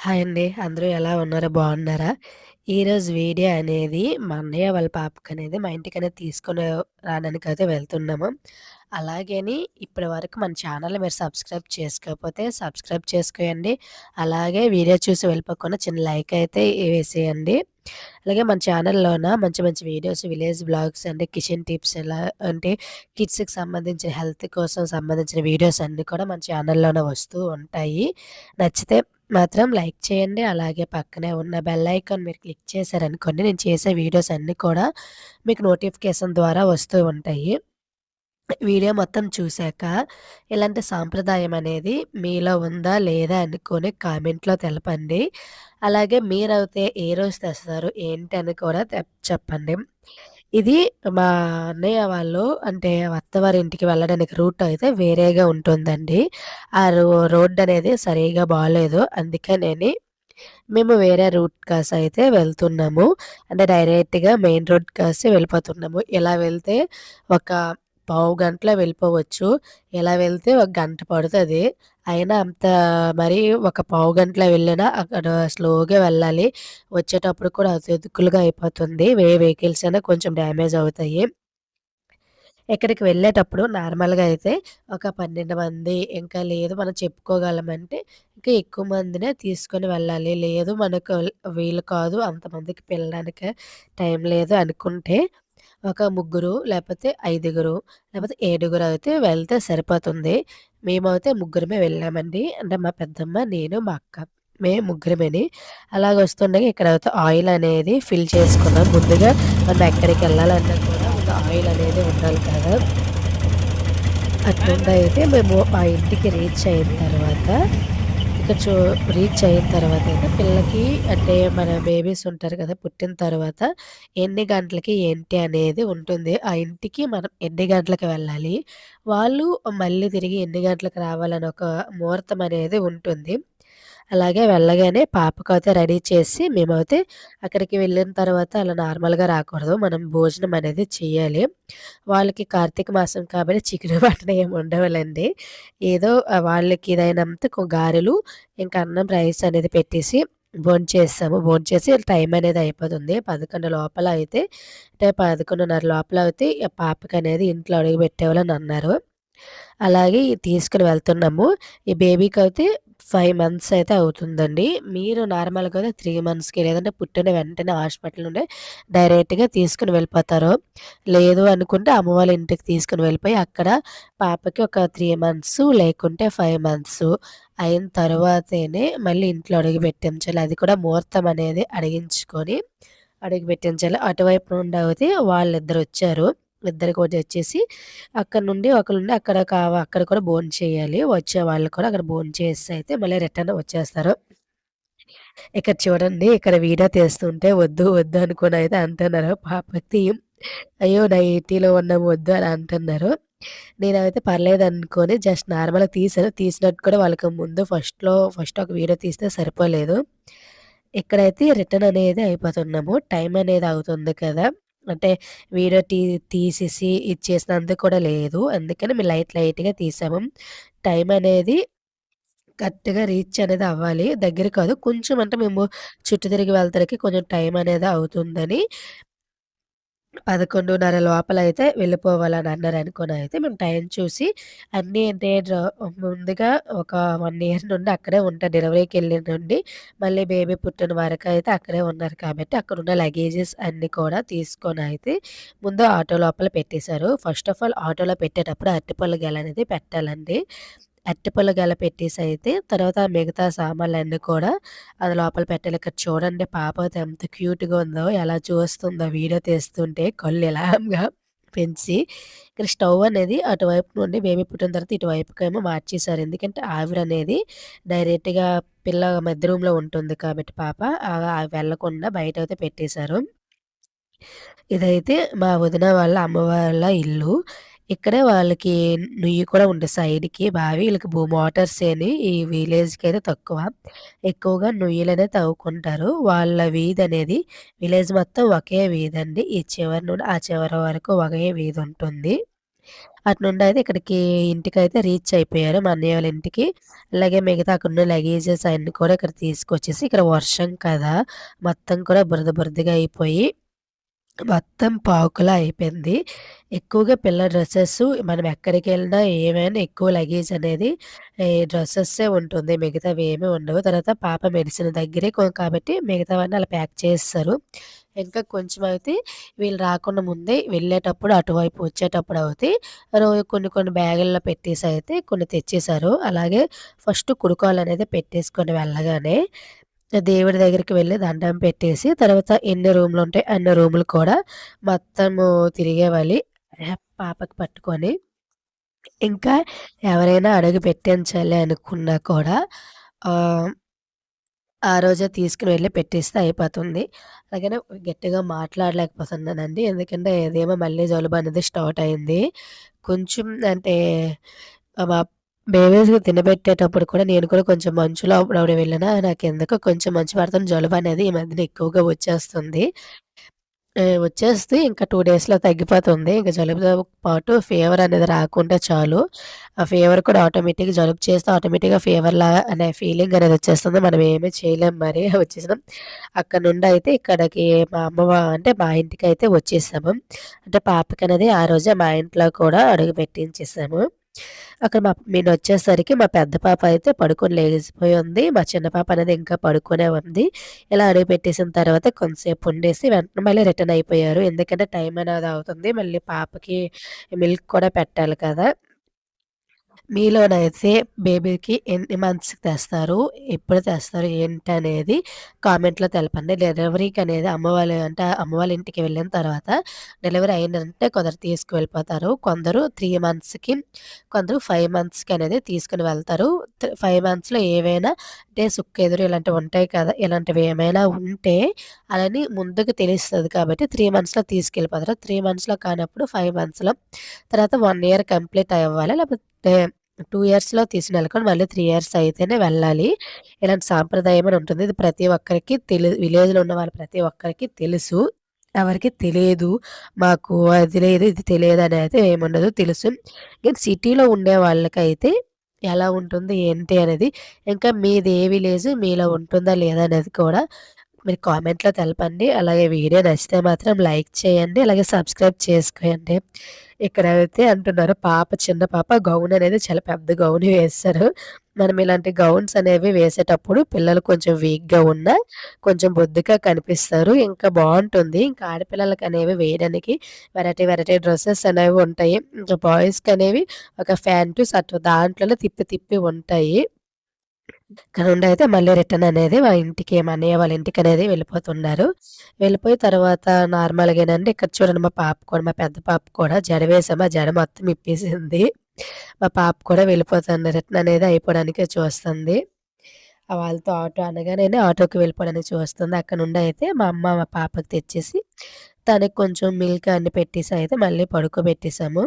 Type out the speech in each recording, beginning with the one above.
Hi అండి. అందరూ ఎలా ఉన్నారు? బాగున్నారా? ఈరోజు వీడియో అనేది మా అన్నయ్య వాళ్ళ పాపకనేది మా ఇంటికనేది తీసుకొని అయితే వెళ్తున్నాము. అలాగని ఇప్పటి వరకు మన ఛానల్ మీరు సబ్స్క్రైబ్ చేసుకోకపోతే సబ్స్క్రైబ్ చేసుకోయండి. అలాగే వీడియో చూసి వెళ్ళిపోకుండా చిన్న లైక్ అయితే వేసేయండి. అలాగే మన ఛానల్‌లోన మంచి మంచి వీడియోస్ విలేజ్ బ్లాగ్స్ అండి కిచెన్ టిప్స్ ఎలా అంటే కిడ్స్‌కి సంబంధించిన హెల్త్ కోసం సంబంధించిన వీడియోస్ అన్నీ కూడా మన ఛానల్‌లోనే వస్తూ ఉంటాయి. నచ్చితే మాత్రం లైక్ చేయండి. అలాగే పక్కనే ఉన్న బెల్ ఐకాన్ మీరు క్లిక్ చేశారనుకోండి నేను చేసే వీడియోస్ అన్నీ కూడా మీకు నోటిఫికేషన్ ద్వారా వస్తూ ఉంటాయి. వీడియో మొత్తం చూశాక ఇలాంటి సాంప్రదాయం అనేది మీలో ఉందా? లేదా? అనుకుని కామెంట్‌లో తెలపండి. అలాగే మీరైతే ఏ రోజు తెస్తారు? ఏంటి అని కూడా చెప్పండి. ఇది మా అన్నయ్య వాళ్ళు అంటే అత్తవారింటికి వెళ్ళడానికి రూట్ అయితే వేరేగా ఉంటుందండి. ఆ రో రోడ్డనేది సరిగ్గా బాగలేదు అందుకనే మేము వేరే రూట్ కాసి అయితే వెళ్తున్నాము. అంటే డైరెక్ట్‌గా మెయిన్ రోడ్ కాసి వెళ్ళిపోతున్నాము. ఇలా వెళ్తే ఒక పావు గంటలో వెళ్ళిపోవచ్చు. ఇలా వెళ్తే ఒక గంట పడుతుంది అయినా అంత మరి ఒక పావు గంటలో వెళ్ళినా అక్కడ స్లోగా వెళ్ళాలి. వచ్చేటప్పుడు కూడా అతిథుకులుగా అయిపోతుంది. వే వెహికల్స్ అయినా కొంచెం డ్యామేజ్ అవుతాయి. ఇక్కడికి వెళ్ళేటప్పుడు నార్మల్‌గా అయితే ఒక 12 మంది ఇంకా లేదు మనం చెప్పుకోగలమంటే ఇంకా ఎక్కువ మందినే తీసుకొని వెళ్ళాలి. లేదు మనకు వీలు కాదు అంతమందికి వెళ్ళడానికి టైం లేదు అనుకుంటే ఒక ముగ్గురు లేకపోతే ఐదుగురు లేకపోతే ఏడుగురు అయితే వెళ్తే సరిపోతుంది. మేమైతే ముగ్గురమే వెళ్ళామండి. అంటే మా పెద్దమ్మ, నేను, మా అక్క. మేము ముగ్గురమేని అలాగ వస్తుండగా ఇక్కడ అయితే ఆయిల్ అనేది ఫిల్ చేసుకున్నాం. ముందుగా మనం ఎక్కడికి వెళ్ళాలన్నా కూడా ఒక ఆయిల్ అనేది ఉండాలి కదా! అట్నుండి అయితే మేము ఆ ఇంటికి రీచ్ అయిన తర్వాత ఇక్కడ చూ రీచ్ అయిన తర్వాత అయితే పిల్లకి అంటే మన బేబీస్ ఉంటారు కదా! పుట్టిన తర్వాత ఎన్ని గంటలకి ఏంటి అనేది ఉంటుంది. ఆ ఇంటికి మనం ఎన్ని గంటలకి వెళ్ళాలి? వాళ్ళు మళ్ళీ తిరిగి ఎన్ని గంటలకు రావాలని ఒక ముహూర్తం అనేది ఉంటుంది. అలాగే వెళ్ళగానే పాపకైతే రెడీ చేసి మేమైతే అక్కడికి వెళ్ళిన తర్వాత అలా నార్మల్‌గా రాకూడదు. మనం భోజనం అనేది చేయాలి. వాళ్ళకి కార్తీక మాసం కాబట్టి చికెను, మటన్ ఏమి ఉండవాలండి ఏదో వాళ్ళకి ఇదైనంత గారెలు ఇంకా అన్నం, రైస్ అనేది పెట్టేసి భోంచేసాము. భోంచేసి టైం అనేది అయిపోతుంది. 11 లోపల అయితే అంటే 11:30 లోపల అయితే పాపకనేది ఇంట్లో అడుగు పెట్టేవాళ్ళని అన్నారు. అలాగే తీసుకుని వెళ్తున్నాము. ఈ బేబీకి అయితే ఫైవ్ మంత్స్ అయితే అవుతుందండి. మీరు నార్మల్‌గా అయితే త్రీ మంత్స్‌కి లేదంటే పుట్టిన వెంటనే హాస్పిటల్ నుండి డైరెక్ట్‌గా తీసుకుని వెళ్ళిపోతారు. లేదు అనుకుంటే అమ్మ వాళ్ళ ఇంటికి తీసుకుని వెళ్ళిపోయి అక్కడ పాపకి ఒక త్రీ మంత్స్ లేకుంటే ఫైవ్ మంత్స్ అయిన తర్వాతనే మళ్ళీ ఇంట్లో అడిగి పెట్టించాలి. అది కూడా ముహూర్తం అనేది అడిగించుకొని అడుగు పెట్టించాలి. అటువైపు నుండి అయితే వాళ్ళిద్దరొచ్చారు. ఇద్దరు కూడా వచ్చేసి అక్కడ నుండి ఒకళ్ళుండి అక్కడ కావ అక్కడ కూడా భోంచేయాలి. వచ్చేవాళ్ళు కూడా అక్కడ భోంచేసి అయితే మళ్ళీ రిటర్న్ వచ్చేస్తారు. ఇక్కడ చూడండి ఇక్కడ వీడియో తీస్తుంటే వద్దు, వద్దు అనుకోని అయితే అంటున్నారు. పాపకి అయ్యో! నైటీలో ఉన్నాము వద్దు అని అంటున్నారు. నేనైతే అనుకొని జస్ట్ నార్మల్‌గా తీసాను. తీసినట్టు కూడా వాళ్ళకి ముందు ఫస్ట్‌లో ఫస్ట్ ఒక వీడియో తీస్తే సరిపోలేదు. ఇక్కడైతే రిటర్న్ అనేది అయిపోతున్నాము. టైం అనేది అవుతుంది కదా! అంటే వీడియో తీ తీసేసి ఇచ్చేసినందుకు కూడా లేదు. అందుకని మేము లైట్ లైట్‌గా తీసాము. టైం అనేది కరెక్ట్‌గా రీచ్ అనేది అవ్వాలి. దగ్గర కాదు. కొంచెం అంటే మేము చుట్టూ తిరిగి వెళ్తానికి కొంచెం టైం అనేది అవుతుందని 11:30 లోపల అయితే వెళ్ళిపోవాలని అన్నారు అనుకుని అయితే మేము టైం చూసి అన్నీ అంటే ముందుగా ఒక వన్ ఇయర్ నుండి అక్కడే ఉంటారు డెలివరీకి వెళ్ళిన నుండి మళ్ళీ బేబీ పుట్టిన వరకు అయితే అక్కడే ఉన్నారు కాబట్టి అక్కడ ఉన్న లగేజెస్ అన్నీ కూడా తీసుకొని అయితే ముందు ఆటో లోపల పెట్టేశారు. ఫస్ట్ ఆఫ్ ఆల్ ఆటోలో పెట్టేటప్పుడు అరటిపళ్ళ గెలనేది పెట్టాలండి. అరటిపల్లి గల పెట్టేసి అయితే తర్వాత మిగతా సామాన్లన్నీ కూడా అది లోపల పెట్టాలి. ఇక్కడ చూడండి పాప అయితే ఎంత క్యూట్‌గా ఉందో ఎలా చూస్తుందో వీడియో తీస్తుంటే కళ్ళు ఇలాగా పెంచి ఇక్కడ స్టవ్ అనేది అటువైపు నుండి బేబీ పుట్టిన తర్వాత ఇటువైపుకేమో మార్చేశారు. ఎందుకంటే ఆవిరనేది డైరెక్ట్‌గా పిల్ల మధ్య రూమ్‌లో ఉంటుంది కాబట్టి పాప వెళ్ళకుండా వెళ్ళకుండా అయితే పెట్టేశారు. ఇదైతే మా వదిన వాళ్ళ అమ్మ వాళ్ళ ఇల్లు. ఇక్కడే వాళ్ళకి నుయ్యి కూడా ఉండే సైడ్‌కి బావి. వీళ్ళకి భూ మోటార్స్ అని ఈ విలేజ్కి అయితే తక్కువ. ఎక్కువగా నుయ్యలు అనేది తవ్వుకుంటారు. వాళ్ళ వీధి అనేది విలేజ్ మొత్తం ఒకే వీధి అండి ఈ చివరి నుండి ఆ చివరి వరకు ఒకే వీధి ఉంటుంది అటు నుండయితే ఇక్కడికి ఇంటికి అయితే రీచ్ అయిపోయారు మా అన్నయ్య వాళ్ళ ఇంటికి. అలాగే మిగతా అక్కడున్న లగేజెస్ అయన్నీ కూడా ఇక్కడ తీసుకొచ్చేసి ఇక్కడ వర్షం కదా! మొత్తం కూడా బురద బురదగా అయిపోయి మొత్తం పాకులా అయిపోయింది. ఎక్కువగా పిల్లల డ్రెస్సెస్ మనం ఎక్కడికెళ్ళినా ఏమైనా ఎక్కువ లగేజ్ అనేది డ్రెస్సెస్సే ఉంటుంది. మిగతావి ఏమీ ఉండవు. తర్వాత పాప మెడిసిన్ దగ్గరే కాబట్టి మిగతావన్నీ అలా ప్యాక్ చేస్తారు ఇంకా కొంచెం అయితే వీళ్ళు రాకుండా ముందే వెళ్ళేటప్పుడు అటువైపు వచ్చేటప్పుడు అయితే కొన్ని కొన్ని బ్యాగుల్లో పెట్టేసి అయితే కొన్ని తెచ్చేశారు. అలాగే ఫస్ట్ కుడుకోవాలనేది పెట్టేసుకొని వెళ్ళగానే దేవుడి దగ్గరికి వెళ్ళి దండం పెట్టేసి తర్వాత ఎన్ని రూములుంటాయి అన్ని రూములు కూడా మొత్తము తిరిగేవాలి. పాపకి పట్టుకొని. ఇంకా ఎవరైనా అడుగు పెట్టించాలి అనుకున్నా కూడా ఆ రోజే తీసుకుని వెళ్ళి పెట్టేస్తే అయిపోతుంది. అలాగనే గట్టిగా మాట్లాడలేకపోతున్నానండి. ఎందుకంటే ఏదేమో మళ్ళీ జలుబు అనేది స్టార్ట్ అయింది. కొంచెం అంటే మా బేబీస్‌కి తినబెట్టేటప్పుడు కూడా నేను కూడా కొంచెం మంచులో అప్పుడప్పుడు వెళ్ళినా నాకు ఎందుకు కొంచెం మంచు పడుతున్న జలుబనేది ఈ మధ్యన ఎక్కువగా వచ్చేస్తుంది. వచ్చేస్తే ఇంకా టూ డేస్‌లో తగ్గిపోతుంది. ఇంకా జలుబుతో పాటు ఫీవర్ అనేది రాకుంటే చాలు. ఆ ఫీవర్ కూడా ఆటోమేటిక్‌గా జలుబు చేస్తే ఆటోమేటిక్‌గా ఫీవర్‌లాగా అనే ఫీలింగ్ అనేది వచ్చేస్తుంది. మనం ఏమీ చేయలేం మరి వచ్చేసినాం. అక్కడి నుండయితే ఇక్కడికి మా అమ్మ అంటే మా ఇంటికి అయితే వచ్చేసాము. అంటే పాపకనేది ఆ రోజే మా ఇంట్లో కూడా అడుగు పెట్టించేసాము. అక్కడ మా నేనొచ్చేసరికి మా పెద్ద పాప అయితే పడుకొని లేచిపోయి ఉంది. మా చిన్న పాప అనేది ఇంకా పడుకునే ఉంది. ఇలా అడుగు పెట్టేసిన తర్వాత కొంతసేపు ఉండేసి వెంటనే మళ్ళీ రిటర్న్ అయిపోయారు. ఎందుకంటే టైం అనేది అవుతుంది. మళ్ళీ పాపకి మిల్క్ కూడా పెట్టాలి కదా! మీలోనైతే బేబీకి ఎన్ని మంత్స్‌కి తెస్తారు? ఎప్పుడు తెస్తారు? ఏంటనేది కామెంట్‌లో తెలపండి. డెలివరీకి అనేది వాళ్ళ అంటే అమ్మ వాళ్ళ ఇంటికి వెళ్ళిన తర్వాత డెలివరీ అయిందంటే కొందరు తీసుకువెళ్ళిపోతారు. కొందరు త్రీ మంత్స్‌కి, కొందరు ఫైవ్ మంత్స్‌కి అనేది తీసుకుని వెళ్తారు. ఫైవ్ మంత్స్‌లో ఏవైనా అంటే సుక్కెదురు ఇలాంటివి ఉంటాయి కదా! ఇలాంటివి ఏమైనా ఉంటే అలాని ముందుకు తెలుస్తుంది కాబట్టి త్రీ మంత్స్‌లో తీసుకెళ్ళిపోతారు. త్రీ మంత్స్‌లో కానప్పుడు ఫైవ్ మంత్స్‌లో తర్వాత వన్ ఇయర్ కంప్లీట్ అవ్వాలి. లేకపోతే టూ ఇయర్స్‌లో తీసిన తీసుకెళ్ళకుండా మళ్ళీ త్రీ ఇయర్స్ అయితేనే వెళ్ళాలి. ఇలాంటి సాంప్రదాయం అని ఉంటుంది. ఇది ప్రతి ఒక్కరికి తెలి విలేజ్‌లో ఉన్న వాళ్ళు ప్రతి ఒక్కరికి తెలుసు. ఎవరికి తెలియదు. మాకు అది లేదు, ఇది తెలియదు అనేది ఏముండదు తెలుసు. కానీ సిటీలో ఉండే వాళ్ళకైతే ఎలా ఉంటుంది? ఏంటి? అనేది ఇంకా మీది ఏ విలేజ్? మీలో ఉంటుందా? లేదా? అనేది కూడా మీరు కామెంట్‌లో తెలపండి. అలాగే వీడియో నచ్చితే మాత్రం లైక్ చేయండి. అలాగే సబ్స్క్రైబ్ చేసుకోండి. ఇక్కడైతే అంటున్నారు పాప చిన్న పాప గౌన్ అనేది చాలా పెద్ద గౌన్ వేస్తారు మనం ఇలాంటి గౌన్స్ అనేవి వేసేటప్పుడు పిల్లలు కొంచెం వీక్‌గా ఉన్నా కొంచెం బొద్దుగా కనిపిస్తారు. ఇంకా బాగుంటుంది ఇంకా ఆడపిల్లలకనేవి వేయడానికి వెరైటీ వెరైటీ డ్రెస్సెస్ అనేవి ఉంటాయి. ఇంకా బాయ్స్కి అనేవి ఒక ఫ్యాంటు, షర్టు దాంట్లోనే తిప్పి తిప్పి ఉంటాయి. ఇక్కడ నుండి అయితే మళ్ళీ రిటర్న్ అనేది మా ఇంటికి అన్నయ్య వాళ్ళ ఇంటికనేది వెళ్ళిపోతున్నారు. వెళ్ళిపోయి తర్వాత నార్మల్‌గానండి ఇక్కడ చూడండి మా పాప కూడా మా పెద్ద పాప కూడా జడ వేసాము. ఆ జడ మొత్తం ఇప్పేసింది. మా పాప కూడా వెళ్ళిపోతుంది. రిటర్న్ అనేది అయిపోవడానికే చూస్తుంది. వాళ్ళతో ఆటో అనగానే ఆటోకి వెళ్ళిపోవడానికి చూస్తుంది. అక్కడ నుండి అయితే మా అమ్మ మా పాపకి తెచ్చేసి తనకి కొంచెం మిల్క్ అన్ని పెట్టేసి అయితే మళ్ళీ పడుకోబెట్టేసాము.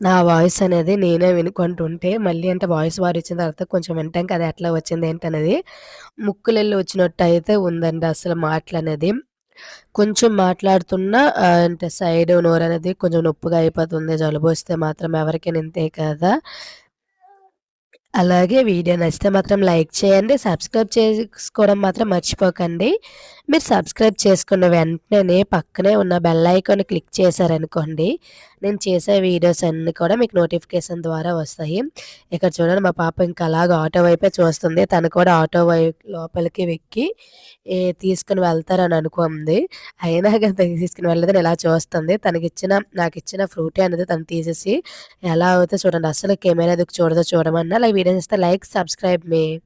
నా వాయిస్ అనేది నేనే వినుకుంటుంటే మళ్ళీ అంటే వాయిస్ వారు ఇచ్చిన తర్వాత కొంచెం వింటాం కదా! ఎట్లా వచ్చింది ఏంటనేది. ముక్కులెళ్ళి వచ్చినట్టయితే ఉందండి అసలు మాటలనేది. కొంచెం మాట్లాడుతున్నా అంటే సైడ్ అనేది కొంచెం నొప్పిగా అయిపోతుంది. జలుబు వస్తే మాత్రం ఎవరికైనా ఇంతే కదా! అలాగే వీడియో నచ్చితే మాత్రం లైక్ చేయండి. సబ్స్క్రైబ్ చేసుకోవడం మాత్రం మర్చిపోకండి. మీరు సబ్స్క్రైబ్ చేసుకున్న వెంటనే పక్కనే ఉన్న బెల్ ఐకాన్ క్లిక్ చేశారనుకోండి, నేను చేసే వీడియోస్ అన్నీ కూడా మీకు నోటిఫికేషన్ ద్వారా వస్తాయి. ఇక్కడ చూడండి మా పాప ఇంకా అలాగా ఆటో వైపే చూస్తుంది. తను కూడా ఆటో వై లోపలికి ఎక్కి తీసుకుని వెళ్తారని అనుకుంది. అయినా కానీ తీసుకుని వెళ్ళదని ఇలా చూస్తుంది. తనకిచ్చిన నాకిచ్చిన ఫ్రూటే అనేది తను తీసేసి ఎలా అవుతే చూడండి అసలు కెమెరా ఎందుకు చూడదో చూడమన్నా. లైక్ వీడియో ఇస్తే లైక్, సబ్స్క్రైబ్ మీ.